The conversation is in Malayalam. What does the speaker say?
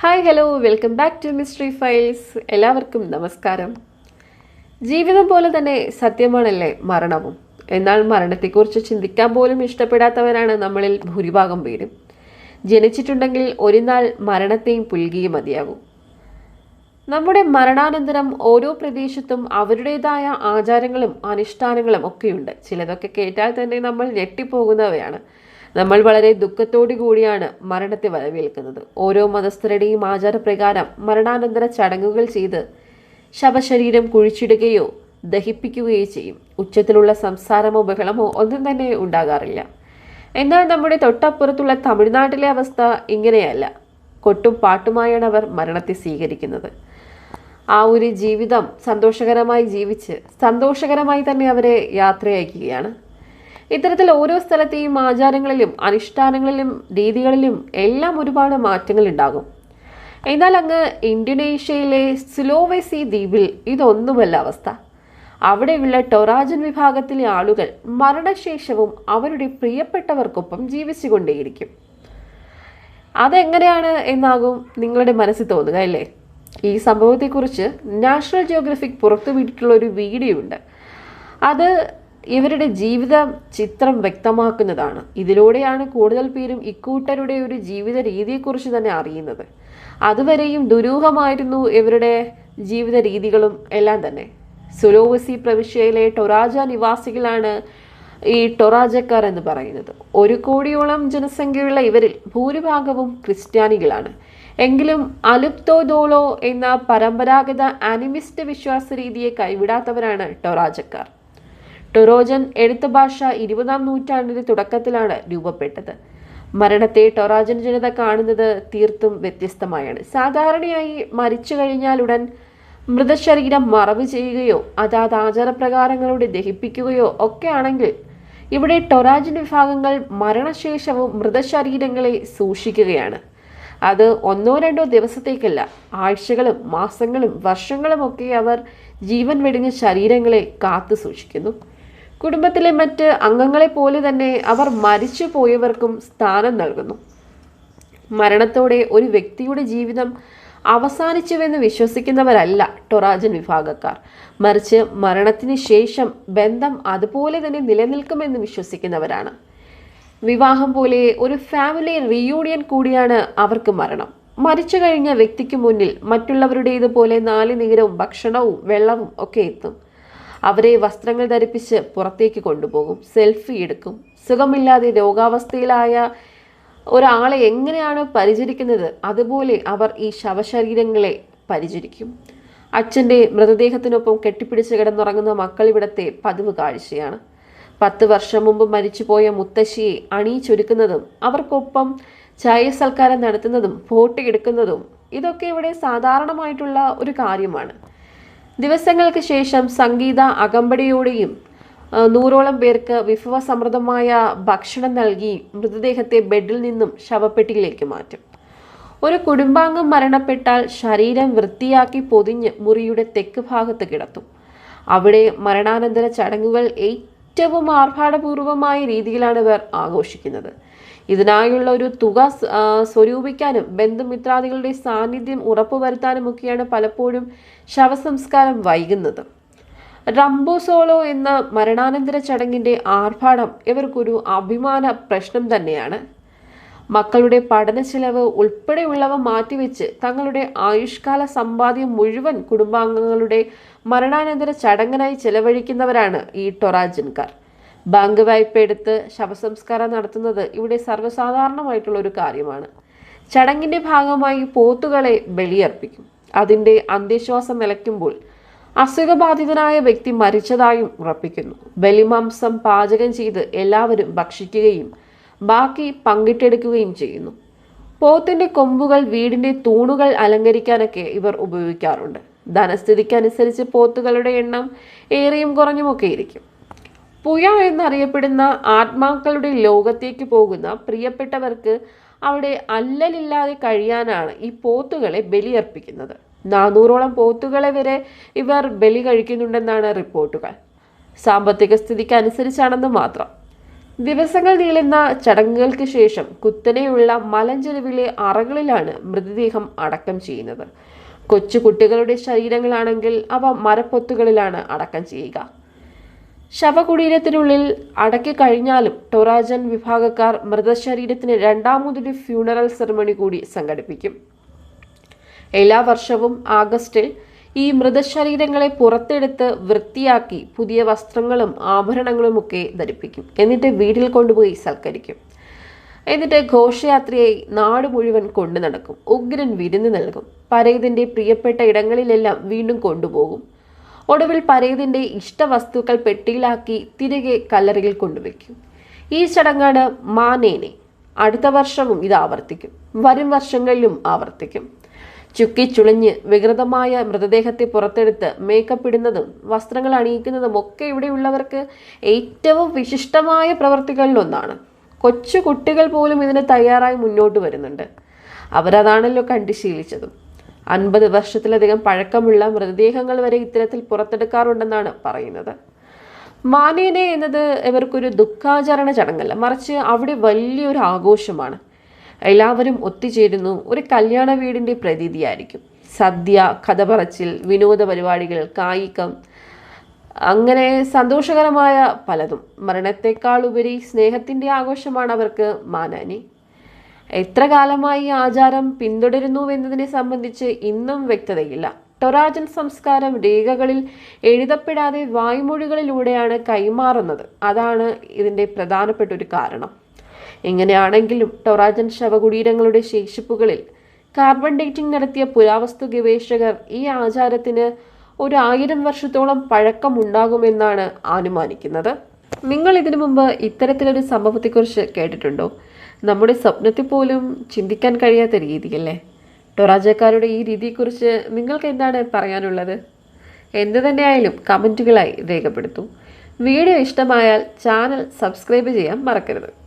Hi hello welcome back to mystery files എല്ലാവർക്കും നമസ്കാരം. ജീവിതം പോലെ തന്നെ സത്യമാണല്ലേ മരണവും? എന്നാൽ മരണത്തെക്കുറിച്ച് ചിന്തിക്കാൻ പോലും ഇഷ്ടപ്പെടാത്തവരാണ് നമ്മളിൽ ഭൂരിഭാഗം പേരും. ജനിച്ചിട്ടുണ്ടെങ്കിൽ ഒരു നാൾ മരണത്തെയും പുൽകിയും മതിയാകും. നമ്മുടെ മരണാനന്തരം ഓരോ പ്രദേശത്തും അവരുടേതായ ആചാരങ്ങളും അനുഷ്ഠാനങ്ങളും ഒക്കെയുണ്ട്. ചിലതൊക്കെ കേട്ടാൽ തന്നെ നമ്മൾ ഞെട്ടിപ്പോകുന്നവയാണ്. നമ്മൾ വളരെ ദുഃഖത്തോടു കൂടിയാണ് മരണത്തെ വരവേൽക്കുന്നത്. ഓരോ മതസ്ഥരുടെയും ആചാരപ്രകാരം മരണാനന്തര ചടങ്ങുകൾ ചെയ്ത് ശവശരീരം കുഴിച്ചിടുകയോ ദഹിപ്പിക്കുകയോ ചെയ്യും. ഉച്ചത്തിലുള്ള സംസാരമോ ബഹളമോ ഒന്നും തന്നെ ഉണ്ടാകാറില്ല. എന്നാൽ നമ്മുടെ തൊട്ടപ്പുറത്തുള്ള തമിഴ്നാട്ടിലെ അവസ്ഥ ഇങ്ങനെയല്ല. കൊട്ടും പാട്ടുമായാണ് അവർ മരണത്തെ സ്വീകരിക്കുന്നത്. ആ ഒരു ജീവിതം സന്തോഷകരമായി ജീവിച്ച് സന്തോഷകരമായി തന്നെ അവരെ യാത്രയയക്കുകയാണ് ഇത്തരത്തിൽ ഓരോ സ്ഥലത്തെയും ആചാരങ്ങളിലും അനുഷ്ഠാനങ്ങളിലും രീതികളിലും എല്ലാം ഒരുപാട് മാറ്റങ്ങൾ ഉണ്ടാകും. എന്നാൽ അങ്ങ് ഇന്തോനേഷ്യയിലെ സ്ലോവെസി ദ്വീപിൽ ഇതൊന്നുമല്ല അവസ്ഥ. അവിടെയുള്ള ടൊറാജൻ വിഭാഗത്തിലെ ആളുകൾ മരണശേഷവും അവരുടെ പ്രിയപ്പെട്ടവർക്കൊപ്പം ജീവിച്ചുകൊണ്ടേയിരിക്കും. അതെങ്ങനെയാണ് എന്നാകും നിങ്ങളുടെ മനസ്സിൽ തോന്നുക അല്ലേ? ഈ സംഭവത്തെക്കുറിച്ച് നാഷണൽ ജിയോഗ്രഫിക് പുറത്തുവിട്ടിട്ടുള്ള ഒരു വീഡിയോ ഉണ്ട് അത് ഇവരുടെ ജീവിത ചിത്രം വ്യക്തമാക്കുന്നതാണ്. ഇതിലൂടെയാണ് കൂടുതൽ പേരും ഇക്കൂട്ടരുടെ ഒരു ജീവിത രീതിയെക്കുറിച്ച് തന്നെ അറിയുന്നത്. അതുവരെയും ദുരൂഹമായിരുന്നു ഇവരുടെ ജീവിത രീതികളും എല്ലാം തന്നെ. സുലോവസി പ്രവിശ്യയിലെ ടൊറാജ നിവാസികളാണ് ഈ ടൊറാജക്കാർ എന്ന് പറയുന്നത്. ഒരു കോടിയോളം ജനസംഖ്യയുള്ള ഇവരിൽ ഭൂരിഭാഗവും ക്രിസ്ത്യാനികളാണ്. എങ്കിലും അലുപ്തോദോളോ എന്ന പരമ്പരാഗത ആനിമിസ്റ്റ് വിശ്വാസ രീതിയെ കൈവിടാത്തവരാണ് ടൊറാജക്കാർ. ടൊറോജൻ എഴുത്ത് ഭാഷ ഇരുപതാം നൂറ്റാണ്ടിന്റെ തുടക്കത്തിലാണ് രൂപപ്പെട്ടത്. മരണത്തെ ടൊറാജൻ ജനത കാണുന്നത് തീർത്തും വ്യത്യസ്തമായാണ്. സാധാരണയായി മരിച്ചു കഴിഞ്ഞാൽ ഉടൻ മൃതശരീരം മറവ് ചെയ്യുകയോ അതാത് ആചാരപ്രകാരങ്ങളോട് ദഹിപ്പിക്കുകയോ ഒക്കെ ആണെങ്കിൽ ഇവിടെ ടൊറാജൻ വിഭാഗങ്ങൾ മരണശേഷവും മൃതശരീരങ്ങളെ സൂക്ഷിക്കുകയാണ്. അത് ഒന്നോ രണ്ടോ ദിവസത്തേക്കല്ല ആഴ്ചകളും മാസങ്ങളും വർഷങ്ങളും ഒക്കെ അവർ ജീവൻ വെടിഞ്ഞ ശരീരങ്ങളെ കാത്തു സൂക്ഷിക്കുന്നു. കുടുംബത്തിലെ മറ്റ് അംഗങ്ങളെ പോലെ തന്നെ അവർ മരിച്ചു പോയവർക്കും സ്ഥാനം നൽകുന്നു. മരണത്തോടെ ഒരു വ്യക്തിയുടെ ജീവിതം അവസാനിച്ചുവെന്ന് വിശ്വസിക്കുന്നവരല്ല ടൊറാജൻ വിഭാഗക്കാർ. മറിച്ച് മരണത്തിന് ശേഷം ബന്ധം അതുപോലെ തന്നെ നിലനിൽക്കുമെന്ന് വിശ്വസിക്കുന്നവരാണ്. വിവാഹം പോലെ ഒരു ഫാമിലി റീയൂണിയൻ കൂടിയാണ് അവർക്ക് മരണം. മരിച്ചു കഴിഞ്ഞ വ്യക്തിക്ക് മുന്നിൽ മറ്റുള്ളവരുടേതുപോലെ നാല് നീരവും ഭക്ഷണവും വെള്ളവും ഒക്കെ എത്തും. അവരെ വസ്ത്രങ്ങൾ ധരിപ്പിച്ച് പുറത്തേക്ക് കൊണ്ടുപോകും. സെൽഫി എടുക്കും. സുഖമില്ലാതെ രോഗാവസ്ഥയിലായ ഒരാളെ എങ്ങനെയാണ് പരിചരിക്കുന്നത് അതുപോലെ അവർ ഈ ശവശരീരങ്ങളെ പരിചരിക്കും. അച്ഛന്റെ മൃതദേഹത്തിനൊപ്പം കെട്ടിപ്പിടിച്ച് കിടന്നുറങ്ങുന്ന മക്കൾ ഇവിടത്തെ പതിവ് കാഴ്ചയാണ്. പത്ത് വർഷം മുമ്പ് മരിച്ചുപോയ മുത്തശ്ശിയെ അണിയിച്ചൊരുക്കുന്നതും അവർക്കൊപ്പം ചായ സൽക്കാരം നടത്തുന്നതും ഫോട്ടോ എടുക്കുന്നതും ഇതൊക്കെ ഇവിടെ സാധാരണമായിട്ടുള്ള ഒരു കാര്യമാണ്. ദിവസങ്ങൾക്ക് ശേഷം സംഗീത അകമ്പടിയോടെയും നൂറോളം പേർക്ക് വിഭവസമൃദ്ധമായ ഭക്ഷണം നൽകി മൃതദേഹത്തെ ബെഡിൽ നിന്നും ശവപ്പെട്ടിയിലേക്ക് മാറ്റും. ഒരു കുടുംബാംഗം മരണപ്പെട്ടാൽ ശരീരം വൃത്തിയാക്കി പൊതിഞ്ഞ് മുറിയുടെ തെക്ക് ഭാഗത്ത് കിടത്തും. അവിടെ മരണാനന്തര ചടങ്ങുകൾ ഏറ്റവും ആർഭാടപൂർവമായ രീതിയിലാണ് ഇവർ ആഘോഷിക്കുന്നത്. ഇതിനായുള്ള ഒരു തുക സ്വരൂപിക്കാനും ബന്ധുമിത്രാദികളുടെ സാന്നിധ്യം ഉറപ്പുവരുത്താനുമൊക്കെയാണ് പലപ്പോഴും ശവസംസ്കാരം വൈകുന്നത്. റംബോസോളോ എന്ന മരണാനന്തര ചടങ്ങിന്റെ ആർഭാടം ഇവർക്കൊരു അഭിമാന പ്രശ്നം തന്നെയാണ്. മക്കളുടെ പഠന ചെലവ് ഉൾപ്പെടെയുള്ളവ മാറ്റിവെച്ച് തങ്ങളുടെ ആയുഷ്കാല സമ്പാദ്യം മുഴുവൻ കുടുംബാംഗങ്ങളുടെ മരണാനന്തര ചടങ്ങിനായി ചെലവഴിക്കുന്നവരാണ് ഈ ടൊറാജൻകാർ. ബാങ്ക് വായ്പ എടുത്ത് ശവസംസ്കാരം നടത്തുന്നത് ഇവിടെ സർവസാധാരണമായിട്ടുള്ള ഒരു കാര്യമാണ്. ചടങ്ങിന്റെ ഭാഗമായി പോത്തുകളെ ബലിയർപ്പിക്കും. അതിന്റെ അന്ത്യശ്വാസം നിലയ്ക്കുമ്പോൾ അസുഖബാധിതനായ വ്യക്തി മരിച്ചതായും ഉറപ്പിക്കുന്നു. ബലിമാംസം പാചകം ചെയ്ത് എല്ലാവരും ഭക്ഷിക്കുകയും ബാക്കി പങ്കിട്ടെടുക്കുകയും ചെയ്യുന്നു. പോത്തിന്റെ കൊമ്പുകൾ വീടിന്റെ തൂണുകൾ അലങ്കരിക്കാനൊക്കെ ഇവർ ഉപയോഗിക്കാറുണ്ട്. ധനസ്ഥിതിക്കനുസരിച്ച് പോത്തുകളുടെ എണ്ണം ഏറെയും കുറഞ്ഞുമൊക്കെ ഇരിക്കും പുയ എന്നറിയപ്പെടുന്ന ആത്മാക്കളുടെ ലോകത്തേക്ക് പോകുന്ന പ്രിയപ്പെട്ടവർക്ക് അവിടെ അല്ലലില്ലാതെ കഴിയാനാണ് ഈ പോത്തുകളെ ബലിയർപ്പിക്കുന്നത്. നാനൂറോളം പോത്തുകളെ വരെ ഇവർ ബലി കഴിക്കുന്നുണ്ടെന്നാണ് റിപ്പോർട്ടുകൾ. സാമ്പത്തിക സ്ഥിതിക്ക് അനുസരിച്ചാണെന്ന് മാത്രം. ദിവസങ്ങൾ നീളുന്ന ചടങ്ങുകൾക്ക് ശേഷം കുത്തനെയുള്ള മലഞ്ചെരുവിലെ അറകളിലാണ് മൃതദേഹം അടക്കം ചെയ്യുന്നത്. കൊച്ചു കുട്ടികളുടെ ശരീരങ്ങളാണെങ്കിൽ അവ മരപ്പൊത്തുകളിലാണ് അടക്കം ചെയ്യുക. ശവകുടീരത്തിനുള്ളിൽ അടക്കി കഴിഞ്ഞാലും ടൊറാജൻ വിഭാഗക്കാർ മൃതശരീരത്തിന് രണ്ടാമതൊരു ഫ്യൂണറൽ സെറമണി കൂടി സംഘടിപ്പിക്കും. എല്ലാ വർഷവും ആഗസ്റ്റിൽ ഈ മൃതശരീരങ്ങളെ പുറത്തെടുത്ത് വൃത്തിയാക്കി പുതിയ വസ്ത്രങ്ങളും ആഭരണങ്ങളുമൊക്കെ ധരിപ്പിക്കും. എന്നിട്ട് വീട്ടിൽ കൊണ്ടുപോയി സൽക്കരിക്കും. എന്നിട്ട് ഘോഷയാത്രയായി നാട് മുഴുവൻ കൊണ്ടു നടക്കും. ഉഗ്രൻ വിരുന്ന് നൽകും. പരേതിന്റെ പ്രിയപ്പെട്ട ഇടങ്ങളിലെല്ലാം വീണ്ടും കൊണ്ടുപോകും. ഒടുവിൽ പരേതിന്റെ ഇഷ്ടവസ്തുക്കൾ പെട്ടിയിലാക്കി തിരികെ കല്ലറയിൽ കൊണ്ടുവയ്ക്കും. ഈ ചടങ്ങാണ് മാനേനെ അടുത്ത വർഷവും ഇത് ആവർത്തിക്കും. വരും വർഷങ്ങളിലും ആവർത്തിക്കും. ചുക്കി ചുളിഞ്ഞ് വികൃതമായ മൃതദേഹത്തെ പുറത്തെടുത്ത് മേക്കപ്പ് ഇടുന്നതും വസ്ത്രങ്ങൾ അണിയിക്കുന്നതും ഒക്കെ ഇവിടെയുള്ളവർക്ക് ഏറ്റവും വിശിഷ്ടമായ പ്രവർത്തികളിലൊന്നാണ്. കൊച്ചു കുട്ടികൾ പോലും ഇതിന് തയ്യാറായി മുന്നോട്ട് വരുന്നുണ്ട്. അവരതാണല്ലോ കണ്ടു ശീലിച്ചതും. അൻപത് വർഷത്തിലധികം പഴക്കമുള്ള മൃതദേഹങ്ങൾ വരെ ഇത്തരത്തിൽ പുറത്തെടുക്കാറുണ്ടെന്നാണ് പറയുന്നത്. മാനേനെ എന്നത് ഇവർക്കൊരു ദുഃഖാചരണ ചടങ്ങല്ല മറിച്ച് അവിടെ വലിയൊരു ആഘോഷമാണ്. എല്ലാവരും ഒത്തുചേരുന്നു ഒരു കല്യാണ വീടിന്റെ പ്രതീതിയായിരിക്കും. സദ്യ കഥ പറച്ചിൽ വിനോദ പരിപാടികൾ കായികം അങ്ങനെ സന്തോഷകരമായ പലതും. മരണത്തെക്കാൾ ഉപരി സ്നേഹത്തിന്റെ ആഘോഷമാണ് അവർക്ക് മാനാനി. എത്ര കാലമായി ഈ ആചാരം പിന്തുടരുന്നുവെന്നതിനെ സംബന്ധിച്ച് ഇന്നും വ്യക്തതയില്ല. ടൊറാജൻ സംസ്കാരം രേഖകളിൽ എഴുതപ്പെടാതെ വായ്മൊഴികളിലൂടെയാണ് കൈമാറുന്നത്. അതാണ് ഇതിന്റെ പ്രധാനപ്പെട്ട ഒരു കാരണം. എങ്ങനെയാണെങ്കിലും ടൊറാജൻ ശവകുടീരങ്ങളുടെ ശേഷിപ്പുകളിൽ കാർബൺ ഡേറ്റിംഗ് നടത്തിയ പുരാവസ്തു ഗവേഷകർ ഈ ആചാരത്തിന് ഒരു ആയിരം വർഷത്തോളം പഴക്കമുണ്ടാകുമെന്നാണ് അനുമാനിക്കുന്നത്. നിങ്ങൾ ഇതിനു മുമ്പ് ഇത്തരത്തിലൊരു സംഭവത്തെക്കുറിച്ച് കേട്ടിട്ടുണ്ടോ? നമ്മുടെ സ്വപ്നത്തിൽ പോലും ചിന്തിക്കാൻ കഴിയാത്ത രീതിയല്ലേ? ടൊറാജക്കാരുടെ ഈ രീതിയെക്കുറിച്ച് നിങ്ങൾക്ക് എന്താണ് പറയാനുള്ളത്? എന്തു തന്നെയായാലും കമന്റുകളായി രേഖപ്പെടുത്തും. വീഡിയോ ഇഷ്ടമായാൽ ചാനൽ സബ്സ്ക്രൈബ് ചെയ്യാൻ മറക്കരുത്.